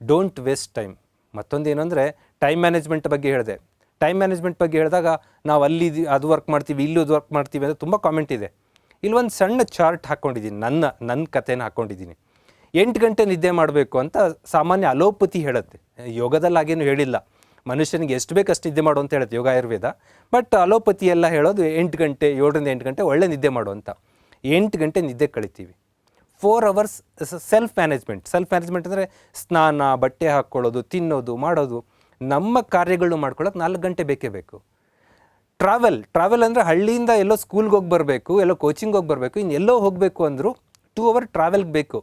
Don't waste time ಮತ್ತೊಂದು ಏನಂದರೆ time management ಬಗ್ಗೆ ಹೇಳಿದೆ. ಟೈಮ್ ಮ್ಯಾನೇಜ್ಮೆಂಟ್ ಬಗ್ಗೆ ಹೇಳಿದಾಗ, ನಾವು ಅಲ್ಲಿ ಅದು ವರ್ಕ್ ಮಾಡ್ತೀವಿ, ಇಲ್ಲಿ ಅದು ವರ್ಕ್ ಮಾಡ್ತೀವಿ ಅಂತ ತುಂಬ ಕಾಮೆಂಟ್ ಇದೆ. ಇಲ್ಲಿ ಒಂದು ಸಣ್ಣ ಚಾರ್ಟ್ ಹಾಕ್ಕೊಂಡಿದ್ದೀನಿ ನನ್ನ ನನ್ನ ಕಥೆನ ಹಾಕ್ಕೊಂಡಿದ್ದೀನಿ ಎಂಟು ಗಂಟೆ ನಿದ್ದೆ ಮಾಡಬೇಕು ಅಂತ ಸಾಮಾನ್ಯ ಅಲೋಪತಿ ಹೇಳುತ್ತೆ. ಯೋಗದಲ್ಲಿ ಹಾಗೇನು ಹೇಳಿಲ್ಲ. ಮನುಷ್ಯನಿಗೆ ಎಷ್ಟು ಬೇಕು ಅಷ್ಟು ನಿದ್ದೆ ಮಾಡು ಅಂತ ಹೇಳುತ್ತೆ ಯೋಗ ಆಯುರ್ವೇದ. ಬಟ್ ಅಲೋಪತಿ ಎಲ್ಲ ಹೇಳೋದು ಎಂಟು ಗಂಟೆ, ಏಳರಿಂದ ಎಂಟು ಗಂಟೆ ಒಳ್ಳೆ ನಿದ್ದೆ ಮಾಡು ಅಂತ. ಎಂಟು ಗಂಟೆ ನಿದ್ದೆ ಕಳಿತೀವಿ. Four hours self management self management ಅಂದರೆ ಸ್ನಾನ, ಬಟ್ಟೆ ಹಾಕ್ಕೊಳ್ಳೋದು ತಿನ್ನೋದು, ಮಾಡೋದು. ನಮ್ಮ ಕಾರ್ಯಗಳನ್ನ ಮಾಡ್ಕೊಳ್ಳೋಕೆ ನಾಲ್ಕು ಗಂಟೆ ಬೇಕೇ ಬೇಕು. ಟ್ರಾವೆಲ್ ಟ್ರಾವೆಲ್ ಅಂದರೆ ಹಳ್ಳಿಯಿಂದ ಎಲ್ಲೋ ಸ್ಕೂಲ್ಗೆ ಹೋಗಿ ಬರಬೇಕು, ಎಲ್ಲೋ ಕೋಚಿಂಗ್ ಹೋಗಿ ಬರಬೇಕು ಇನ್ನು ಎಲ್ಲೋ ಹೋಗಬೇಕು ಅಂದರೂ ಟೂ ಅವರ್ ಟ್ರಾವೆಲ್ಗೆ ಬೇಕು.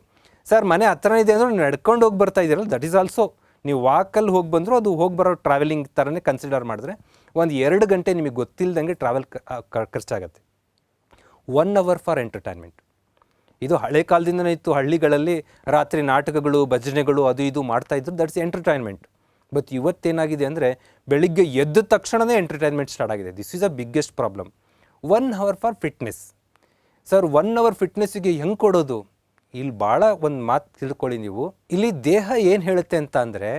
ಸರ್ ಮನೆ ಹತ್ರ ಇದೆ ಅಂದರೆ ನಡ್ಕೊಂಡು ಹೋಗಿ ಬರ್ತಾ ಇದ್ದೀರಲ್ಲ ದಟ್ ಈಸ್ ಆಲ್ಸೋ ನೀವು ವಾಕಲ್ಲಿ ಹೋಗಿ ಬಂದರೂ ಅದು ಹೋಗಿ ಬರೋ ಟ್ರಾವೆಲಿಂಗ್ ಥರನೇ ಕನ್ಸಿಡರ್ ಮಾಡಿದ್ರೆ ಒಂದು ಎರಡು ಗಂಟೆ ನಿಮಗೆ ಗೊತ್ತಿಲ್ಲದಂಗೆ ಟ್ರಾವೆಲ್ ಖರ್ಚಾಗತ್ತೆ. ಒನ್ ಅವರ್ ಫಾರ್ ಎಂಟರ್ಟೈನ್ಮೆಂಟ್ ಇದು ಹಳೆ ಕಾಲದಿಂದನೇ ಇತ್ತು. ಹಳ್ಳಿಗಳಲ್ಲಿ ರಾತ್ರಿ ನಾಟಕಗಳು, ಭಜನೆಗಳು ಅದು ಇದು ಮಾಡ್ತಾ ಇದ್ರು. ದಟ್ಸ್ ಎಂಟರ್ಟೈನ್ಮೆಂಟ್ ಬಟ್ ಇವತ್ತೇನಾಗಿದೆ ಅಂದರೆ ಬೆಳಿಗ್ಗೆ ಎದ್ದ ತಕ್ಷಣವೇ ಎಂಟರ್ಟೈನ್ಮೆಂಟ್ ಸ್ಟಾರ್ಟ್ ಆಗಿದೆ. This is a biggest problem one hour for fitness sir one hour ಫಿಟ್ನೆಸ್ಸಿಗೆ ಹೆಂಗೆ ಕೊಡೋದು? ಇಲ್ಲಿ ಭಾಳ ಒಂದು ಮಾತು ತಿಳ್ಕೊಳ್ಳಿ ನೀವು. ಇಲ್ಲಿ ದೇಹ ಏನು ಹೇಳುತ್ತೆ ಅಂತ ಅಂದರೆ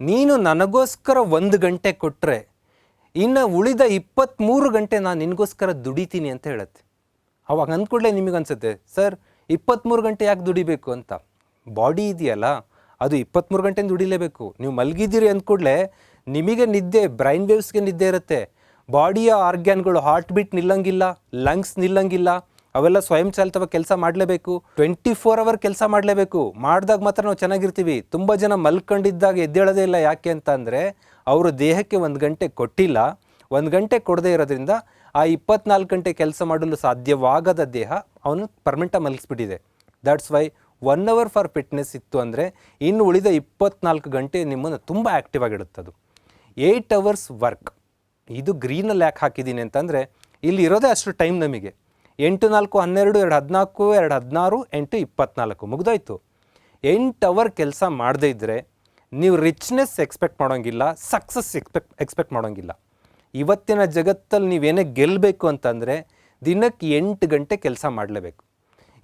ನೀನು ನನಗೋಸ್ಕರ ಒಂದು ಗಂಟೆ ಕೊಟ್ಟರೆ ಇನ್ನು ಉಳಿದ ಇಪ್ಪತ್ತ್ಮೂರು ಗಂಟೆ ನಾನು ನಿನಗೋಸ್ಕರ ದುಡಿತೀನಿ ಅಂತ ಹೇಳುತ್ತೆ. ಅವಾಗ ಅಂದ್ಕೂಡಲೇ ನಿಮಗೆ ಅನ್ಸುತ್ತೆ ಸರ್ ಇಪ್ಪತ್ತ್ಮೂರು ಗಂಟೆ ಯಾಕೆ ದುಡಿಬೇಕು ಅಂತ? ಬಾಡಿ ಇದೆಯಲ್ಲ, ಅದು ಇಪ್ಪತ್ತ್ಮೂರು ಗಂಟೆ ದುಡಿಲೇಬೇಕು. ನೀವು ಮಲಗಿದ್ದೀರಿ ಅಂದ್ಕೂಡಲೇ ನಿಮಗೆ ನಿದ್ದೆ ಬ್ರೈನ್ ವೇವ್ಸ್ಗೆ ನಿದ್ದೆ ಇರುತ್ತೆ. ಬಾಡಿಯ ಆರ್ಗ್ಯಾನ್ಗಳು ಹಾರ್ಟ್ ಬೀಟ್ ನಿಲ್ಲಂಗಿಲ್ಲ ಲಂಗ್ಸ್ ನಿಲ್ಲಂಗಿಲ್ಲ, ಅವೆಲ್ಲ ಸ್ವಯಂಚಾಲಿತವಾಗಿ ಕೆಲಸ ಮಾಡಲೇಬೇಕು. ಟ್ವೆಂಟಿ ಫೋರ್ ಅವರ್ ಕೆಲಸ ಮಾಡಲೇಬೇಕು. ಮಾಡಿದಾಗ ಮಾತ್ರ ನಾವು ಚೆನ್ನಾಗಿರ್ತೀವಿ. ತುಂಬ ಜನ ಮಲ್ಕೊಂಡಿದ್ದಾಗ ಎದ್ದೇಳೋದೇ ಇಲ್ಲ ಯಾಕೆ ಅಂತ ಅಂದರೆ, ಅವರು ದೇಹಕ್ಕೆ ಒಂದು ಗಂಟೆ ಕೊಟ್ಟಿಲ್ಲ. ಒಂದು ಗಂಟೆ ಕೊಡದೇ ಇರೋದ್ರಿಂದ ಆ ಇಪ್ಪತ್ನಾಲ್ಕು ಗಂಟೆ ಕೆಲಸ ಮಾಡಲು ಸಾಧ್ಯವಾಗದ ದೇಹ ಅವನು ಪರ್ಮೆಂಟಾಗಿ ಮಲಗಿಸ್ಬಿಟ್ಟಿದೆ. That's why one hour for fitness ಇತ್ತು ಅಂದರೆ ಇನ್ನು ಉಳಿದ ಇಪ್ಪತ್ನಾಲ್ಕು ಗಂಟೆ ನಿಮ್ಮನ್ನು ತುಂಬ ಆ್ಯಕ್ಟಿವ್ ಆಗಿಡುತ್ತದು. ಏಯ್ಟ್ ಅವರ್ಸ್ ವರ್ಕ್ ಇದು ಗ್ರೀನಲ್ಲಿ ಯಾಕೆ ಹಾಕಿದ್ದೀನಿ ಅಂತಂದರೆ ಇಲ್ಲಿ ಇರೋದೇ ಅಷ್ಟು ಟೈಮ್ ನಮಗೆ. ಎಂಟು ನಾಲ್ಕು ಹನ್ನೆರಡು ಎರಡು ಹದಿನಾಲ್ಕು ಎರಡು ಹದಿನಾರು ಎಂಟು ಇಪ್ಪತ್ನಾಲ್ಕು ಮುಗಿದೋಯ್ತು. ಎಂಟು ಅವರ್ ಕೆಲಸ ಮಾಡದೇ ಇದ್ದರೆ ನೀವು ರಿಚ್ನೆಸ್ ಎಕ್ಸ್ಪೆಕ್ಟ್ ಮಾಡೋಂಗಿಲ್ಲ ಸಕ್ಸಸ್ ಎಕ್ಸ್ಪೆಕ್ಟ್ ಎಕ್ಸ್ಪೆಕ್ಟ್ ಮಾಡೋಂಗಿಲ್ಲ. ಇವತ್ತಿನ ಜಗತ್ತಲ್ಲಿ ನೀವೇನೇ ಗೆಲ್ಲಬೇಕು ಅಂತಂದರೆ ದಿನಕ್ಕೆ ಎಂಟು ಗಂಟೆ ಕೆಲಸ ಮಾಡಲೇಬೇಕು.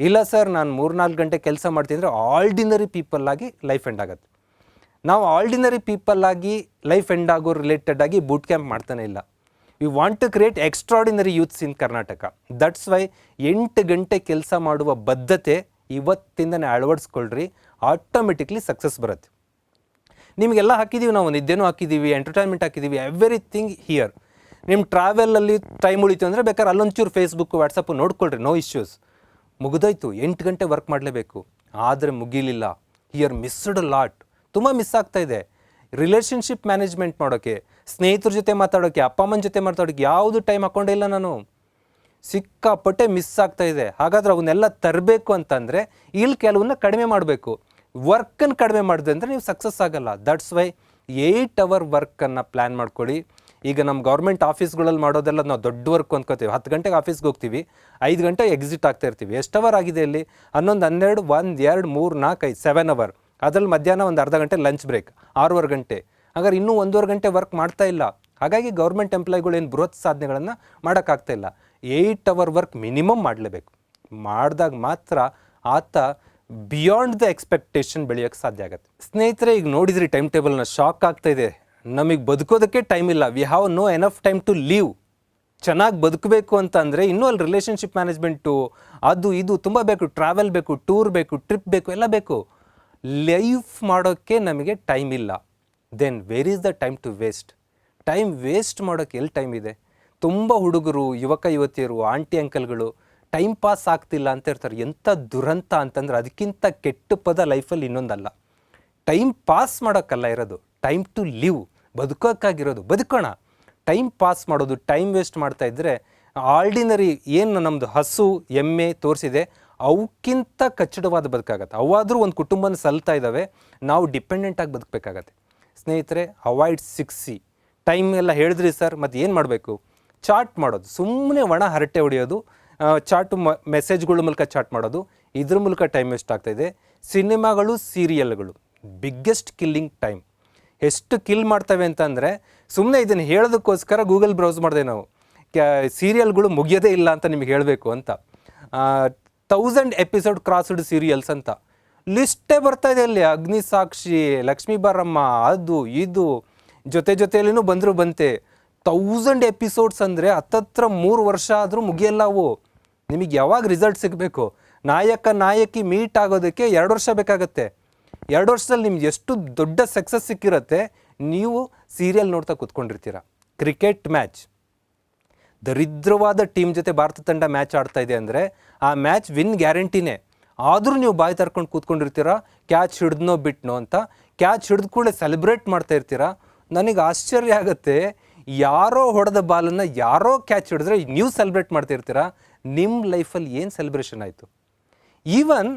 ಇಲ್ಲ ಸರ್, ನಾನು ಮೂರ್ನಾಲ್ಕು ಗಂಟೆ ಕೆಲಸ ಮಾಡ್ತೀನಿ ಆಲ್ಡಿನರಿ ಪೀಪಲ್ಲಾಗಿ ಲೈಫ್ ಎಂಡ್ ಆಗುತ್ತೆ. ನಾವು ಆಲ್ಡಿನರಿ ಪೀಪಲ್ ಆಗಿ ಲೈಫ್ ಎಂಡ್ ಆಗೋ ರಿಲೇಟೆಡ್ ಆಗಿ ಬೂಟ್ ಕ್ಯಾಂಪ್ ಮಾಡ್ತಾನೆ ಇಲ್ಲ. We want to create extraordinary youths in Karnataka that's why ಎಂಟು ಗಂಟೆ ಕೆಲಸ ಮಾಡುವ ಬದ್ಧತೆ ಇವತ್ತಿಂದನೇ ಅಳವಡಿಸ್ಕೊಳ್ರಿ ಆಟೋಮೆಟಿಕ್ಲಿ ಸಕ್ಸಸ್ ಬರುತ್ತೆ. ನಿಮಗೆಲ್ಲ ಹಾಕಿದ್ದೀವಿ ನಾವು ನಿದ್ದೆನೂ ಹಾಕಿದ್ದೀವಿ ಎಂಟರ್ಟೈನ್ಮೆಂಟ್ ಹಾಕಿದ್ದೀವಿ ಎವ್ರಿಥಿಂಗ್ ಹಿಯರ್ ನಿಮ್ಮ ಟ್ರಾವೆಲಲ್ಲಿ ಟೈಮ್ ಉಳಿತು ಅಂದರೆ ಬೇಕಾದ್ರೆ ಅಲ್ಲೊಂಚೂರು ಫೇಸ್ಬುಕ್ ವಾಟ್ಸಪ್ಪು ನೋಡ್ಕೊಳ್ರಿ ನೋ ಇಶ್ಯೂಸ್ ಮುಗಿದೋಯ್ತು, ಎಂಟು ಗಂಟೆ ವರ್ಕ್ ಮಾಡಲೇಬೇಕು. ಆದರೆ ಮುಗಿಲಿಲ್ಲ. ಹಿಯರ್ ಮಿಸ್ಡ್ ಲಾಟ್ ತುಂಬ ಮಿಸ್ ಆಗ್ತಾ ಇದೆ. ರಿಲೇಷನ್ಶಿಪ್ ಮ್ಯಾನೇಜ್ಮೆಂಟ್ ಮಾಡೋಕ್ಕೆ ಸ್ನೇಹಿತರ ಜೊತೆ ಮಾತಾಡೋಕ್ಕೆ ಅಪ್ಪ ಅಮ್ಮನ ಜೊತೆ ಮಾತಾಡೋಕ್ಕೆ ಯಾವುದು ಟೈಮ್ ಹಾಕ್ಕೊಂಡೇ ಇಲ್ಲ ನಾನು. ಸಿಕ್ಕಾಪಟ್ಟೆ ಮಿಸ್ ಆಗ್ತಾ ಇದೆ. ಹಾಗಾದರೆ ಅವನ್ನೆಲ್ಲ ತರಬೇಕು ಅಂತಂದರೆ ಇಲ್ಲಿ ಕೆಲವನ್ನ ಕಡಿಮೆ ಮಾಡಬೇಕು. ವರ್ಕನ್ನು ಕಡಿಮೆ ಮಾಡಿದೆ ಅಂದರೆ ನೀವು ಸಕ್ಸಸ್ ಆಗಲ್ಲ. ದಟ್ಸ್ ವೈ ಏಯ್ಟ್ ಅವರ್ ವರ್ಕನ್ನು ಪ್ಲ್ಯಾನ್ ಮಾಡ್ಕೊಳ್ಳಿ. ಈಗ ನಮ್ಮ ಗೌರ್ಮೆಂಟ್ ಆಫೀಸ್ಗಳಲ್ಲಿ ಮಾಡೋದೆಲ್ಲ ನಾವು ದೊಡ್ಡ ವರ್ಕ್ ಅಂದ್ಕೋತೀವಿ ಹತ್ತು ಗಂಟೆಗೆ ಆಫೀಸ್ಗೆ ಹೋಗ್ತೀವಿ. ಐದು ಗಂಟೆ ಎಕ್ಸಿಟ್ ಆಗ್ತಾ ಇರ್ತೀವಿ. ಎಷ್ಟು ಅವರ್ ಆಗಿದೆ ಇಲ್ಲಿ? ಹನ್ನೊಂದು, ಹನ್ನೆರಡು, ಒಂದು, ಎರಡು, ಮೂರು, ನಾಲ್ಕು, ಐದು ಸೆವೆನ್ ಅವರ್ ಅದ್ರಲ್ಲಿ ಮಧ್ಯಾಹ್ನ ಒಂದು ಅರ್ಧ ಗಂಟೆ ಲಂಚ್ ಬ್ರೇಕ್ ಆರೂವರೆ ಗಂಟೆ. ಹಾಗಾದ್ರೆ ಇನ್ನೂ ಒಂದೂವರೆ ಗಂಟೆ ವರ್ಕ್ ಮಾಡ್ತಾ ಇಲ್ಲ. ಹಾಗಾಗಿ ಗೌರ್ಮೆಂಟ್ ಎಂಪ್ಲಾಯ್ಗಳು ಏನು ಬೃಹತ್ ಸಾಧನೆಗಳನ್ನು ಮಾಡೋಕ್ಕಾಗ್ತಾ ಇಲ್ಲ. ಏಯ್ಟ್ ಅವರ್ ವರ್ಕ್ ಮಿನಿಮಮ್ ಮಾಡಲೇಬೇಕು. ಮಾಡಿದಾಗ ಮಾತ್ರ ಆತ ಬಿಯಾಂಡ್ ದ ಎಕ್ಸ್ಪೆಕ್ಟೇಷನ್ ಬೆಳೆಯೋಕ್ಕೆ ಸಾಧ್ಯ ಆಗುತ್ತೆ. ಸ್ನೇಹಿತರೆ, ಈಗ ನೋಡಿದ್ರಿ ಟೈಮ್ ಟೇಬಲ್ನ ಶಾಕ್ ಆಗ್ತಾ ಇದೆ. ನಮಗೆ ಬದುಕೋದಕ್ಕೆ ಟೈಮ್ ಇಲ್ಲ. We have no enough time to live ಚೆನ್ನಾಗಿ ಬದುಕಬೇಕು ಅಂತ ಅಂದರೆ ಇನ್ನೂ ಅಲ್ಲಿ ರಿಲೇಷನ್ಶಿಪ್ ಮ್ಯಾನೇಜ್ಮೆಂಟು ಅದು ಇದು ತುಂಬ ಬೇಕು. ಟ್ರಾವೆಲ್ ಬೇಕು ಟೂರ್ ಬೇಕು ಟ್ರಿಪ್ ಬೇಕು, ಎಲ್ಲ ಬೇಕು. ಲೈಫ್ ಮಾಡೋಕ್ಕೆ ನಮಗೆ ಟೈಮ್ ಇಲ್ಲ. Then where is the time to waste time waste ಮಾಡೋಕ್ಕೆ ಎಲ್ಲಿ ಟೈಮ್ ಇದೆ? ತುಂಬ ಹುಡುಗರು, ಯುವಕ, ಯುವತಿಯರು ಆಂಟಿ ಅಂಕಲ್ಗಳು ಟೈಮ್ ಪಾಸ್ ಆಗ್ತಿಲ್ಲ ಅಂತ ಇರ್ತಾರೆ. ಎಂಥ ದುರಂತ ಅಂತಂದ್ರೆ ಅದಕ್ಕಿಂತ ಕೆಟ್ಟ ಪದ ಲೈಫಲ್ಲಿ ಇನ್ನೊಂದಲ್ಲ. ಟೈಮ್ ಪಾಸ್ ಮಾಡೋಕ್ಕಲ್ಲ ಇರೋದು. ಟೈಮ್ ಟು ಲಿವ್ ಬದುಕೋಕ್ಕಾಗಿರೋದು. ಬದುಕೋಣ. ಟೈಮ್ ಪಾಸ್ ಮಾಡೋದು, ಟೈಮ್ ವೇಸ್ಟ್ ಮಾಡ್ತಾ ಇದ್ದರೆ ಆರ್ಡಿನರಿ ಏನು ನಮ್ಮದು ಹಸು, ಎಮ್ಮೆ ತೋರಿಸಿದೆ, ಅವಕ್ಕಿಂತ ಕಚ್ಚಡವಾದ ಬದುಕಾಗತ್ತೆ. ಅವಾದರೂ ಒಂದು ಕುಟುಂಬನ ಸಲ್ತಾ ಇದ್ದಾವೆ ನಾವು ಡಿಪೆಂಡೆಂಟಾಗಿ ಬದುಕಬೇಕಾಗತ್ತೆ. ಸ್ನೇಹಿತರೆ, ಅವಾಯ್ಡ್ ಸಿಕ್ಸಿ. ಟೈಮ್ ಎಲ್ಲ ಹೇಳಿದ್ರಿ ಸರ್ ಮತ್ತು ಏನು ಮಾಡಬೇಕು? ಚಾಟ್ ಮಾಡೋದು. ಸುಮ್ಮನೆ ಒಣ ಹರಟೆ ಹೊಡೆಯೋದು ಚಾಟು ಮ, ಮೆಸೇಜ್ಗಳ ಮೂಲಕ ಚಾಟ್ ಮಾಡೋದು, ಇದ್ರ ಮೂಲಕ ಟೈಮ್ ವೇಸ್ಟ್ ಆಗ್ತಾಯಿದೆ ಸಿನಿಮಾಗಳು, ಸೀರಿಯಲ್ಗಳು, ಬಿಗ್ಗೆಸ್ಟ್ ಕಿಲ್ಲಿಂಗ್ ಟೈಮ್. ಎಷ್ಟು ಕಿಲ್ ಮಾಡ್ತವೆ ಅಂತಂದರೆ ಸುಮ್ಮನೆ ಇದನ್ನು ಹೇಳೋದಕ್ಕೋಸ್ಕರ ಗೂಗಲ್ ಬ್ರೌಸ್ ಮಾಡಿದೆ ನಾವು. ಸೀರಿಯಲ್ಗಳು ಮುಗಿಯೋದೇ ಇಲ್ಲ ಅಂತ ನಿಮಗೆ ಹೇಳಬೇಕು ಅಂತ. ತೌಸಂಡ್ ಎಪಿಸೋಡ್ ಕ್ರಾಸ್ಡ್ ಸೀರಿಯಲ್ಸ್ ಅಂತ. ಲಿಸ್ಟೇ ಬರ್ತಾ ಇದೆ ಅಲ್ಲಿ, ಅಗ್ನಿ ಸಾಕ್ಷಿ, ಲಕ್ಷ್ಮೀ ಬಾರಮ್ಮ, ಅದು, ಇದು, ಜೊತೆ ಜೊತೆಯಲ್ಲಿನೂ ಬಂದರೂ ಬಂತೆ. ತೌಸಂಡ್ ಎಪಿಸೋಡ್ಸ್ ಅಂದರೆ ಹತ್ತತ್ರ ಮೂರು ವರ್ಷ ಆದರೂ ಮುಗಿಯಲ್ಲ ಅವು. ನಿಮಗೆ ಯಾವಾಗ ರಿಸಲ್ಟ್ ಸಿಗಬೇಕು? ನಾಯಕ ನಾಯಕಿ ಮೀಟ್ ಆಗೋದಕ್ಕೆ ಎರಡು ವರ್ಷ ಬೇಕಾಗತ್ತೆ. ಎರಡು ವರ್ಷದಲ್ಲಿ ನಿಮ್ಗೆ ಎಷ್ಟು ದೊಡ್ಡ ಸಕ್ಸಸ್ ಸಿಕ್ಕಿರತ್ತೆ, ನೀವು ಸೀರಿಯಲ್ ನೋಡ್ತಾ ಕೂತ್ಕೊಂಡಿರ್ತೀರ. ಕ್ರಿಕೆಟ್ ಮ್ಯಾಚ್ ದರಿದ್ರವಾದ ಟೀಮ್ ಜೊತೆ ಭಾರತ ತಂಡ ಮ್ಯಾಚ್ ಆಡ್ತಾ ಇದೆ ಅಂದರೆ, ಆ ಮ್ಯಾಚ್ ವಿನ್ ಗ್ಯಾರಂಟಿನೇ ಆದರೂ ನೀವು ಬಾಯಿ ತರ್ಕೊಂಡು ಕೂತ್ಕೊಂಡಿರ್ತೀರ ಕ್ಯಾಚ್ ಹಿಡ್ದನೋ ಬಿಟ್ನೋ ಅಂತ ಕ್ಯಾಚ್ ಹಿಡಿದ ಕೂಡಲೇ ಸೆಲೆಬ್ರೇಟ್ ಮಾಡ್ತಾ ಇರ್ತೀರ. ನನಗೆ ಆಶ್ಚರ್ಯ ಆಗುತ್ತೆ, ಯಾರೋ ಹೊಡೆದ ಬಾಲನ್ನು ಯಾರೋ ಕ್ಯಾಚ್ ಹಿಡಿದ್ರೆ ನೀವು ಸೆಲೆಬ್ರೇಟ್ ಮಾಡ್ತಾ ಇರ್ತೀರಾ. ನಿಮ್ಮ ಲೈಫಲ್ಲಿ ಏನು ಸೆಲೆಬ್ರೇಷನ್ ಆಯಿತು? ಈವನ್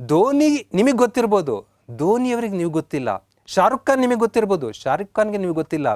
ಧೋನಿ ನಿಮಗೆ ಗೊತ್ತಿರ್ಬೋದು ಧೋನಿಯವರಿಗೆ ನೀವು ಗೊತ್ತಿಲ್ಲ. ಶಾರುಖ್ ಖಾನ್ ನಿಮಗೆ ಗೊತ್ತಿರ್ಬೋದು. ಶಾರುಖ್ ಖಾನ್ಗೆ ನಿಮಗೆ ಗೊತ್ತಿಲ್ಲ.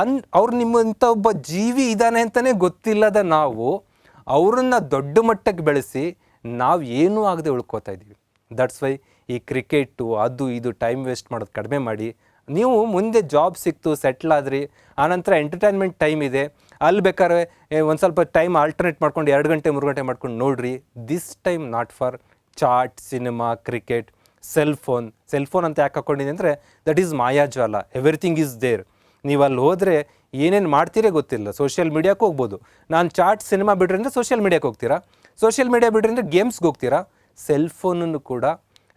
ಅನ್, ಅವ್ರು ನಿಮ್ಮಂಥ ಒಬ್ಬ ಜೀವಿ ಇದ್ದಾನೆ ಅಂತಲೇ ಗೊತ್ತಿಲ್ಲದ ನಾವು, ಅವರನ್ನು ದೊಡ್ಡ ಮಟ್ಟಕ್ಕೆ ಬೆಳೆಸಿ ನಾವು ಏನೂ ಆಗದೆ ಉಳ್ಕೋತಾ ಇದ್ದೀವಿ. ದಟ್ಸ್ ವೈ ಈ ಕ್ರಿಕೆಟು ಅದು, ಇದು ಟೈಮ್ ವೇಸ್ಟ್ ಮಾಡೋದು ಕಡಿಮೆ ಮಾಡಿ. ನೀವು ಮುಂದೆ ಜಾಬ್ ಸಿಕ್ತು ಸೆಟ್ಲ್ ಆದ್ರಿ ಆನಂತರ ಎಂಟರ್ಟೈನ್ಮೆಂಟ್ ಟೈಮ್ ಇದೆ. ಅಲ್ಲಿ ಬೇಕಾದ್ರೆ ಒಂದು ಸ್ವಲ್ಪ ಟೈಮ್ ಆಲ್ಟರ್ನೇಟ್ ಮಾಡ್ಕೊಂಡು ಎರಡು ಗಂಟೆ, ಮೂರು ಗಂಟೆ ಮಾಡ್ಕೊಂಡು ನೋಡ್ರಿ. This time not for chat cinema cricket cell phone cell phone ಅಂತ ಯಾಕೆ ಹಾಕೊಂಡಿದೆ ಅಂದರೆ ದಟ್ ಈಸ್ ಮಾಯಾಜಾಲ ಎವ್ರಿಥಿಂಗ್ ಈಸ್ ದೇರ್ ನೀವು ಅಲ್ಲಿ ಹೋದರೆ ಏನೇನು ಮಾಡ್ತೀರೇ ಗೊತ್ತಿಲ್ಲ. ಸೋಷಿಯಲ್ ಮೀಡಿಯಾಕ್ಕೆ ಹೋಗ್ಬೋದು. ನಾನು ಚಾಟ್ ಸಿನಿಮಾ ಬಿಡ್ರಿ ಅಂದರೆ ಸೋಷಿಯಲ್ ಮೀಡಿಯಾಕ್ಕೆ ಹೋಗ್ತೀರಾ? ಸೋಷಿಯಲ್ ಮೀಡಿಯಾ ಬಿಡ್ರಿ ಅಂದರೆ ಗೇಮ್ಸ್ಗೆ ಹೋಗ್ತೀರಾ? ಸೆಲ್ ಫೋನನ್ನು ಕೂಡ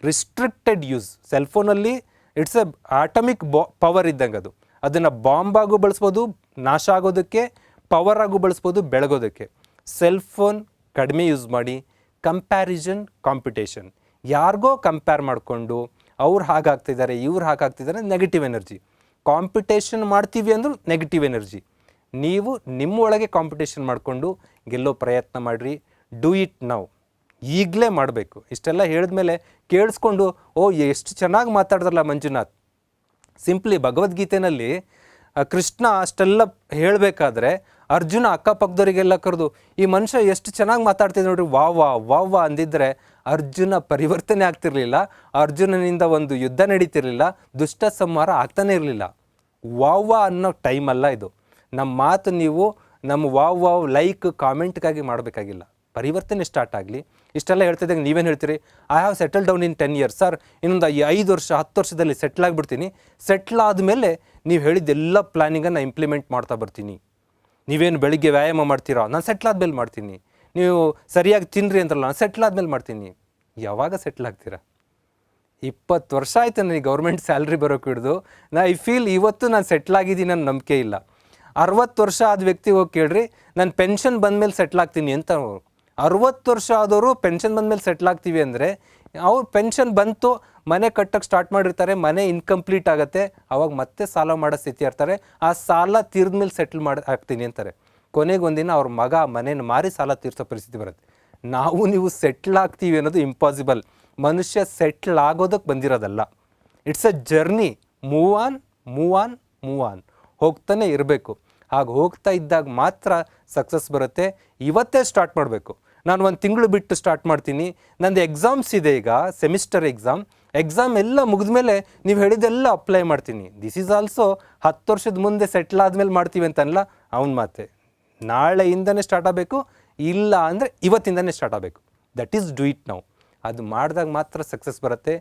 ರಿಸ್ಟ್ರಿಕ್ಟೆಡ್ ಯೂಸ್ ಸೆಲ್ ಫೋನಲ್ಲಿ ಇಟ್ಸ್ ಎ ಆಟಮಿಕ್ ಬಾ ಪವರ್ ಇದ್ದಂಗೆ ಅದು. ಅದನ್ನು ಬಾಂಬಾಗೂ ಬಳಸ್ಬೋದು, ನಾಶ ಆಗೋದಕ್ಕೆ ಪವರ್ ಆಗೂ ಬಳಸ್ಬೋದು, ಬೆಳಗೋದಕ್ಕೆ. ಸೆಲ್ ಫೋನ್ ಕಡಿಮೆ ಯೂಸ್ ಮಾಡಿ. ಕಂಪ್ಯಾರಿಸನ್ ಕಾಂಪಿಟೇಷನ್ ಯಾರಿಗೋ ಕಂಪೇರ್ ಮಾಡಿಕೊಂಡು ಅವ್ರು ಹಾಗಾಗ್ತಿದ್ದಾರೆ, ಇವ್ರು ಹಾಗಾಗ್ತಿದ್ದಾರೆ ನೆಗೆಟಿವ್ ಎನರ್ಜಿ ಕಾಂಪಿಟೇಷನ್ ಮಾಡ್ತೀವಿ ಅಂದರೂ ನೆಗೆಟಿವ್ ಎನರ್ಜಿ ನೀವು ನಿಮ್ಮೊಳಗೆ ಕಾಂಪಿಟೇಷನ್ ಮಾಡಿಕೊಂಡು ಗೆಲ್ಲೋ ಪ್ರಯತ್ನ ಮಾಡಿರಿ. ಡೂ ಇಟ್ ನೌ ಈಗಲೇ ಮಾಡಬೇಕು. ಇಷ್ಟೆಲ್ಲ ಹೇಳಿದ್ಮೇಲೆ ಕೇಳಿಸ್ಕೊಂಡು, ಓ, ಎಷ್ಟು ಚೆನ್ನಾಗಿ ಮಾತಾಡಿದ್ರಲ್ಲ ಮಂಜುನಾಥ್. ಸಿಂಪ್ಲಿ ಭಗವದ್ಗೀತೆಯಲ್ಲಿ ಕೃಷ್ಣ ಅಷ್ಟೆಲ್ಲ ಹೇಳಬೇಕಾದ್ರೆ ಅರ್ಜುನ ಅಕ್ಕಪಕ್ಕದವರಿಗೆಲ್ಲ ಕರೆದು, ಈ ಮನುಷ್ಯ ಎಷ್ಟು ಚೆನ್ನಾಗಿ ಮಾತಾಡ್ತಿದ್ದ ನೋಡ್ರಿ, ವಾ ವಾ ವಾ ವಾ ಅಂದಿದ್ರೆ ಅರ್ಜುನ ಪರಿವರ್ತನೆ ಆಗ್ತಿರ್ಲಿಲ್ಲ, ಅರ್ಜುನನಿಂದ ಒಂದು ಯುದ್ಧ ನಡೀತಿರ್ಲಿಲ್ಲ, ದುಷ್ಟ ಸಂಹಾರ ಆಗ್ತಾನೆ ಇರಲಿಲ್ಲ. ವಾ ವಾ ಅನ್ನೋ ಟೈಮ್ ಅಲ್ಲ ಇದು. ನಮ್ಮ ಮಾತು ನೀವು ನಮ್ಮ ವಾವ್ ವಾವ್ ಲೈಕ್ ಕಾಮೆಂಟ್ಗಾಗಿ ಮಾಡಬೇಕಾಗಿಲ್ಲ. ಪರಿವರ್ತನೆ ಸ್ಟಾರ್ಟ್ ಆಗಲಿ. ಇಷ್ಟೆಲ್ಲ ಹೇಳ್ತಿದ್ದಾಗ ನೀವೇನು ಹೇಳ್ತೀರಿ? I have settle down in ten years sir ಇನ್ನೊಂದು ಐದು ವರ್ಷ, ಹತ್ತು ವರ್ಷದಲ್ಲಿ ಸೆಟ್ಲ್ ಆಗಿಬಿಡ್ತೀನಿ. ಸೆಟ್ಲ್ ಆದಮೇಲೆ ನೀವು ಹೇಳಿದ್ದೆಲ್ಲ ಪ್ಲ್ಯಾನಿಂಗನ್ನು ಇಂಪ್ಲಿಮೆಂಟ್ ಮಾಡ್ತಾ ಬರ್ತೀನಿ. ನೀವೇನು ಬೆಳಿಗ್ಗೆ ವ್ಯಾಯಾಮ ಮಾಡ್ತೀರಾ? ನಾನು ಸೆಟ್ಲ್ ಆದ್ಮೇಲೆ ಮಾಡ್ತೀನಿ. ನೀವು ಸರಿಯಾಗಿ ತಿನ್ನಿರಿ ಅಂತಾರಲ್ಲ ನಾನು ಸೆಟ್ಲ್ ಆದ್ಮೇಲೆ ಮಾಡ್ತೀನಿ. ಯಾವಾಗ ಸೆಟ್ಲ್ ಆಗ್ತೀರಾ? ಇಪ್ಪತ್ತು ವರ್ಷ ಆಯಿತು ನನಗೆ ಗೌರ್ಮೆಂಟ್ ಸ್ಯಾಲ್ರಿ ಬರೋಕೆ ಹಿಡಿದು. ನಾ ಐ ಫೀಲ್ ಇವತ್ತು ನಾನು ಸೆಟ್ಲ್ ಆಗಿದ್ದೀನಿ ಅನ್ನೋ ನಂಬಿಕೆ ಇಲ್ಲ. ಅರವತ್ತು ವರ್ಷ ಆದ ವ್ಯಕ್ತಿ ಹೋಗಿ ಕೇಳ್ರಿ, ನಾನು ಪೆನ್ಷನ್ ಬಂದಮೇಲೆ ಸೆಟ್ಲ್ ಆಗ್ತೀನಿ ಅಂತ. ಅರವತ್ತು ವರ್ಷ ಆದವರು ಪೆನ್ಷನ್ ಬಂದಮೇಲೆ ಸೆಟ್ಲ್ ಆಗ್ತೀವಿ ಅಂದರೆ ಅವ್ರು ಪೆನ್ಷನ್ ಬಂತು, ಮನೆ ಕಟ್ಟಕ್ಕೆ ಸ್ಟಾರ್ಟ್ ಮಾಡಿರ್ತಾರೆ, ಮನೆ ಇನ್ಕಂಪ್ಲೀಟ್ ಆಗುತ್ತೆ, ಅವಾಗ ಮತ್ತೆ ಸಾಲ ಮಾಡೋ ಸ್ಥಿತಿ ಇರ್ತಾರೆ. ಆ ಸಾಲ ತೀರ್ದ್ಮೇಲೆ ಸೆಟ್ಲ್ ಮಾಡಿ, ಹಾಕ್ತೀನಿ ಅಂತಾರೆ. ಕೊನೆಗೆ ಒಂದಿನ ಅವ್ರ ಮಗ ಮನೇನ ಮಾರಿ ಸಾಲ ತೀರ್ಸೋ ಪರಿಸ್ಥಿತಿ ಬರುತ್ತೆ. ನಾವು ನೀವು ಸೆಟ್ಲ್ ಆಗ್ತೀವಿ ಅನ್ನೋದು ಇಂಪಾಸಿಬಲ್ ಮನುಷ್ಯ ಸೆಟ್ಲ್ ಆಗೋದಕ್ಕೆ ಬಂದಿರೋದಲ್ಲ. It's a journey move on move on move on ಹೋಗ್ತಾನೆ ಇರಬೇಕು. ಹಾಗೆ ಹೋಗ್ತಾ ಇದ್ದಾಗ ಮಾತ್ರ ಸಕ್ಸಸ್ ಬರುತ್ತೆ. ಇವತ್ತೇ ಸ್ಟಾರ್ಟ್ ಮಾಡಬೇಕು. ನಾನು ಒಂದು ತಿಂಗಳು ಬಿಟ್ಟು ಸ್ಟಾರ್ಟ್ ಮಾಡ್ತೀನಿ. ನಂದು ಎಕ್ಸಾಮ್ಸ್ ಇದೆ ಈಗ ಸೆಮಿಸ್ಟರ್ ಎಕ್ಸಾಮ್ ಎಕ್ಸಾಮ್ ಎಲ್ಲ ಮುಗಿದ ಮೇಲೆ ನೀವು ಹೇಳಿದೆಲ್ಲ ಅಪ್ಲೈ ಮಾಡ್ತೀನಿ. ದಿಸ್ ಈಸ್ ಆಲ್ಸೋ ಹತ್ತು ವರ್ಷದ ಮುಂದೆ ಸೆಟ್ಲ್ ಆದಮೇಲೆ ಮಾಡ್ತೀವಿ ಅಂತಲ್ಲ ಅವನ ಮಾತೆ. ನಾಳೆಯಿಂದನೇ ಸ್ಟಾರ್ಟ್ ಆಗಬೇಕು, ಇಲ್ಲ ಅಂದರೆ ಇವತ್ತಿಂದನೇ ಸ್ಟಾರ್ಟ್ ಆಗಬೇಕು. ದಟ್ ಈಸ್ ಡೂ ಇಟ್ ನಾವು ಅದು ಮಾಡಿದಾಗ ಮಾತ್ರ ಸಕ್ಸಸ್ ಬರುತ್ತೆ.